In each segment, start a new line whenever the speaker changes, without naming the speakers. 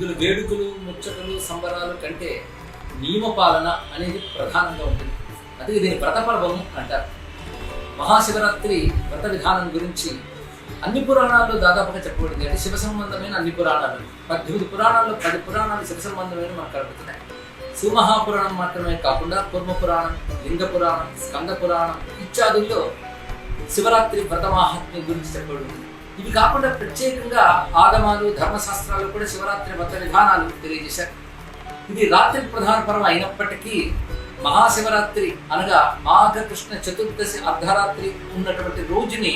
ఇందులో వేడుకలు ముచ్చటలు సంబరాలు కంటే నియమపాలన అనేది ప్రధానంగా ఉంటుంది. అందుకే దీని వ్రతపర్వం అంటారు. మహాశివరాత్రి వ్రత విధానం గురించి అన్ని పురాణాల్లో దాదాపుగా చెప్పబడింది. అంటే శివ సంబంధమైన అన్ని పురాణాలు. పద్దెనిమిది పురాణాల్లో పది పురాణాలు శివ సంబంధమైన మనకు కలుగుతున్నాయి సుమహాపురాణం మాత్రమే కాకుండా కూర్మ పురాణం లింగ పురాణం స్కంద పురాణం ఇత్యాదుల్లో శివరాత్రి వ్రత మహాత్మ్యం గురించి చెప్పబడింది ఇవి కాకుండా ప్రత్యేకంగా ఆగమాలు ధర్మశాస్త్రాలు కూడా శివరాత్రి వ్రత విధానాలు తెలియజేశారు. ఇది రాత్రి ప్రధాన పర్వం అయినప్పటికీ మహాశివరాత్రి అనగా మాఘకృష్ణ చతుర్దశి అర్ధరాత్రి ఉన్నటువంటి రోజుని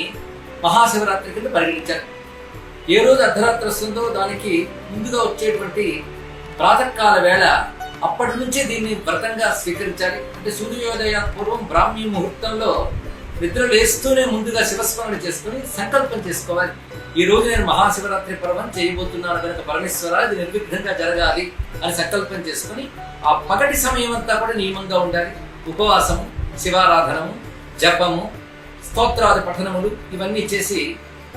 మహాశివరాత్రి కింద పరిగణించారు. ఏ రోజు అర్ధరాత్రి వస్తుందో దానికి ముందుగా వచ్చేటువంటి ప్రాతకాల వేళ అప్పటి నుంచే దీన్ని వ్రతంగా స్వీకరించాలి. అంటే సూర్యోదయ పూర్వం బ్రాహ్మీ ముహూర్తంలో నిద్ర లేస్తూనే ముందుగా శివస్మరణ చేసుకుని సంకల్పం చేసుకోవాలి. ఈ రోజు నేను మహాశివరాత్రి పర్వం చేయబోతున్నాను కనుక పరమేశ్వర ఇది నిర్విఘ్నంగా జరగాలి అని సంకల్పం చేసుకుని ఆ పగటి సమయం అంతా కూడా నియమంగా ఉండాలి. ఉపవాసము శివారాధనము జపము స్తోత్రాది పఠనములు ఇవన్నీ చేసి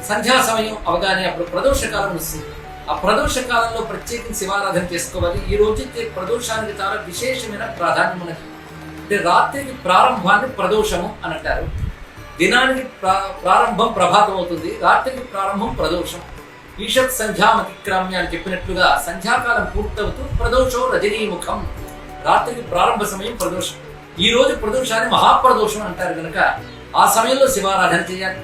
సంధ్యా సమయం అవగానే అప్పుడు ప్రదోషకాలం వస్తుంది. ఆ ప్రదోషకాలంలో ప్రత్యేకించి శివారాధన చేసుకోవాలి. ఈ రోజు ప్రదోషానికి చాలా విశేషమైన ప్రాధాన్యం ఉన్నది. అంటే రాత్రికి ప్రారంభాన్ని ప్రదోషము అని అంటారు. దినానికి ప్రా- ప్రారంభం ప్రభాతం అవుతుంది రాత్రికి ప్రారంభం ప్రదోషం. ఈషత్ సంధ్యామతిక్రామ్య అని చెప్పినట్లుగా సంధ్యాకాలం పూర్తవుతూ ప్రదోషం రజనీముఖం. రాత్రికి ప్రారంభ సమయం ప్రదోషం. ఈ రోజు ప్రదోషాన్ని మహాప్రదోషం అంటారు కనుక ఆ సమయంలో శివారాధన చేయాలి.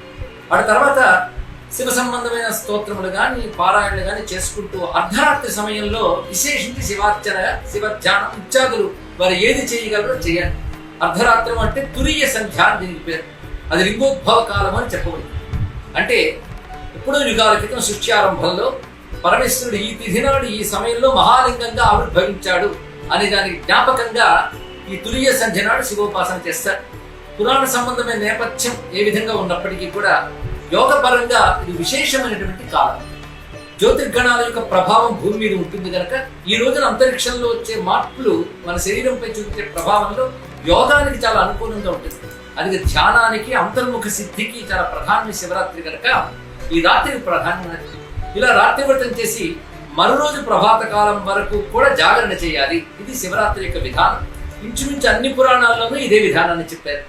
ఆ తర్వాత శివ సంబంధమైన స్తోత్రములు కానీ పారాయణలు కానీ చేసుకుంటూ అర్ధరాత్రి సమయంలో విశేషించి శివార్చన శివధ్యానం ఇత్యాదులు వారు ఏది చేయగలరో చేయాలి. అర్ధరాత్రం అంటే తురియ సంధ్య అని దీనికి పేరు. అది లింగోద్భవ కాలం అని చెప్పబడింది. అంటే ఎప్పుడో యుగాల క్రితం సృష్టి ఆరంభంలో పరమేశ్వరుడు ఈ తిథి నాడు ఈ సమయంలో మహాలింగంగా ఆవిర్భవించాడు అనే దానికి జ్ఞాపకంగా ఈ తులియ సంధ్య నాడు శివోపాసన చేస్తారు. పురాణ సంబంధమైన నేపథ్యం ఏ విధంగా ఉన్నప్పటికీ కూడా యోగపరంగా ఇది విశేషమైనటువంటి కాలం. జ్యోతిర్గణాల యొక్క ప్రభావం భూమి మీద ఉంటుంది కనుక ఈ రోజున అంతరిక్షంలో వచ్చే మార్పులు మన శరీరంపై చూపించే ప్రభావంలో యోగానికి చాలా అనుకూలంగా ఉంటుంది. అది ధ్యానానికి అంతర్ముఖ సిద్ధికి చాలా ప్రధానమైన శివరాత్రి కనుక ఈ రాత్రికి ప్రాధాన్యమైనది ఇలా రాత్రి వ్రతం చేసి మరో రోజు ప్రభాత కాలం వరకు కూడా జాగరణ చేయాలి. ఇది శివరాత్రి యొక్క విధానం. ఇంచుమించు అన్ని పురాణాల్లోనూ ఇదే విధానాన్ని చెప్పారు.